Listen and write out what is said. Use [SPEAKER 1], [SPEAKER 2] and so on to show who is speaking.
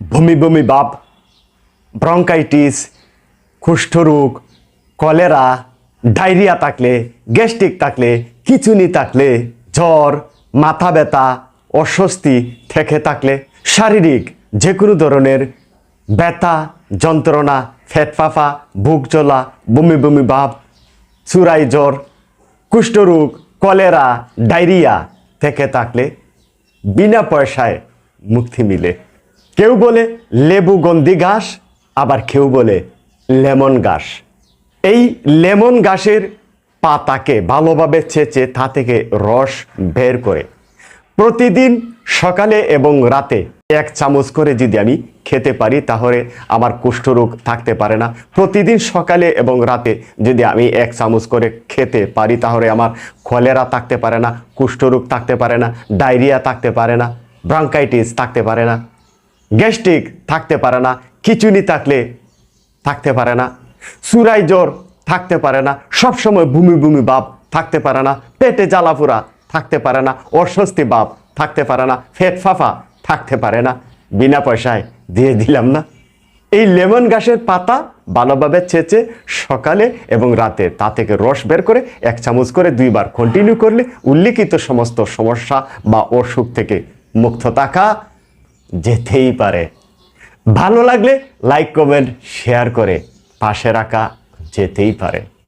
[SPEAKER 1] বমি বমি ভাব ব্রঙ্কাইটিস কুষ্ঠরোগ, কলেরা, ডায়রিয়া থাকলে গ্যাস্ট্রিক থাকলে, কিচুনি থাকলে, জ্বর, মাথা ব্যথা, অস্বস্তি থেকে থাকলে, শারীরিক যে কোনো ধরনের ব্যথা, যন্ত্রণা ফ্যাট ফাফা, বুক জ্বলা, বমি বমি ভাব চুরাই জ্বর, কুষ্ঠরোগ, কলেরা, ডায়রিয়া থেকে থাকলে বিনা পয়সায় মুক্তি মিলে। কেউ বলে লেবু গন্ধি ঘাস, আবার কেউ বলে লেমন ঘাস। এই লেমন ঘাসের পাতাকে ভালোভাবে চেঁচে তা থেকে রস বের করে। প্রতিদিন সকালে এবং রাতে এক চামচ করে যদি আমি খেতে পারি, তাহলে আমার কুষ্ঠরোগ থাকতে পারে না। প্রতিদিন সকালে এবং রাতে যদি আমি এক চামচ করে খেতে পারি, তাহলে আমার কলেরা থাকতে পারে না, কুষ্ঠরোগ থাকতে পারে না, ডায়রিয়া থাকতে পারে না, ব্রাঙ্কাইটিস থাকতে পারে না। গ্যাস্ট্রিক থাকতে পারে না খিচুনি থাকলে থাকতে পারে না চুরাই জ্বর থাকতে পারে না, সবসময় ভূমি ভূমি ভাব থাকতে পারে না, পেটে জ্বালাপুরা থাকতে পারে না, অস্বস্তি ভাব থাকতে পারে না, ফেট ফাফা থাকতে পারে না। বিনা পয়সায় দিয়ে দিলাম না। এই লেমন গাছের পাতা ভালোভাবে চেঁচে সকালে এবং রাতে তা থেকে রস বের করে এক চামচ করে দুইবার কন্টিনিউ করলে উল্লিখিত সমস্ত সমস্যা বা অসুখ থেকে মুক্ত থাকা যেতেই পারে। ভালো লাগলে লাইক কমেন্ট শেয়ার করে পাশে রাখা যেতেই পারে।